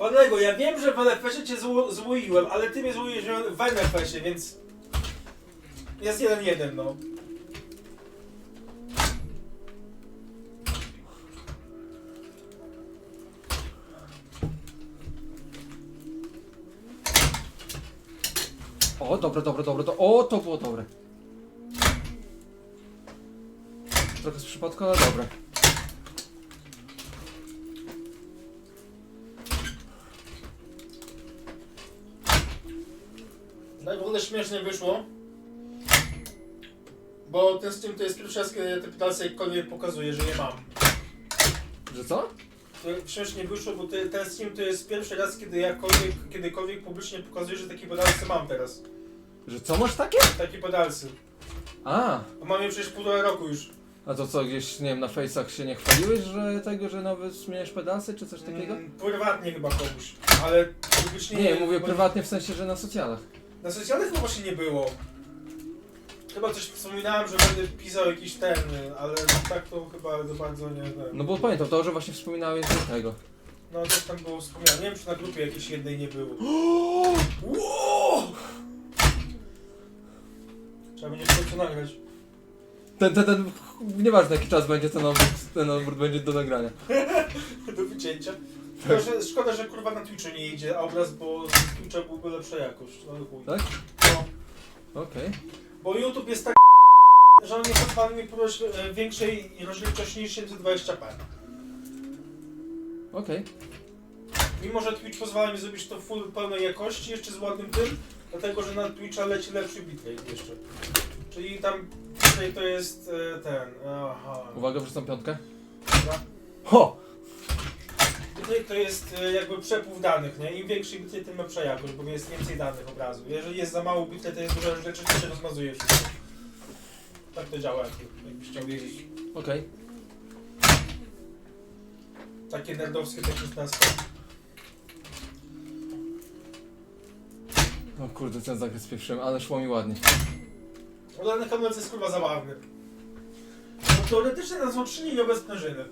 Panego, ja wiem, że w LFS-ie cię zło, złoiłem, ale ty mnie złoiłeś w NFS-ie, więc... Jest jeden jeden, no. O, dobre, dobre, dobre, to, o, to było dobre. Trochę z przypadku, ale dobre. No i w ogóle śmiesznie wyszło. Bo ten Steam to jest pierwszy raz, kiedy te pytalce jakkolwiek pokazuje, że je mam. Że co? To śmiesznie wyszło, bo te, ten Steam to jest pierwszy raz, kiedy jakkolwiek, kiedykolwiek publicznie pokazuje, że takie pedalce mam teraz. Że co masz takie? Takie pedalce. A, Bo mam je przecież półtora roku już. a to co, gdzieś, nie wiem, na fejsach się nie chwaliłeś, że tego, że nawet zmieniasz pedalsy, czy coś takiego? Mm, prywatnie chyba komuś, ale publicznie Nie, mówię prywatnie w sensie, że na socjalach. Na socjalnych chyba właśnie nie było. Chyba coś wspominałem, że będę pisał jakiś ten, ale tak to chyba za bardzo nie wiem. No bo pamiętam to, że właśnie wspominałeś do tego. No coś tam było wspomniane. Nie wiem czy na grupie jakiejś jednej nie było. Wow! Trzeba będzie w końcu nagrać. Ten, ten, ten, nieważne jaki czas będzie, ten obrót, ten obrót będzie do nagrania. Wycięcia. Tylko, że szkoda, że kurwa na Twitchu nie idzie obraz, bo z Twitcha byłby lepsza jakość. No chuj. Tak? No. Okej. Bo YouTube jest tak że on nie pozwala mi próbować e, większej rozdzielczości niż 720p. Okej. Mimo, że Twitch pozwala mi zrobić to w full pełnej jakości, jeszcze z ładnym tym, dlatego, że na Twitcha leci lepszy bitrate jeszcze. Czyli tam bitrate to jest e, ten, aha, Uwaga, wrzucam piątkę. dobra. Ho! To jest e, jakby przepływ danych, nie? Im większy bitrate, tym lepsza jakość, bo jest więcej danych obrazu. Jeżeli jest za mało bitrate, to jest duża rozdzielczość, to się rozmazuje wszystko. Tak to działa, jakby- jakbyś chciał wiedzieć. Okej. Takie nerdowskie techniczne aspekty. O kurde, ten zakres pieprzyłem, ale szło mi ładnie. Ale na kamerce jest kurwa zabawny. Bo teoretycznie na są trzy linie bez sprężyny.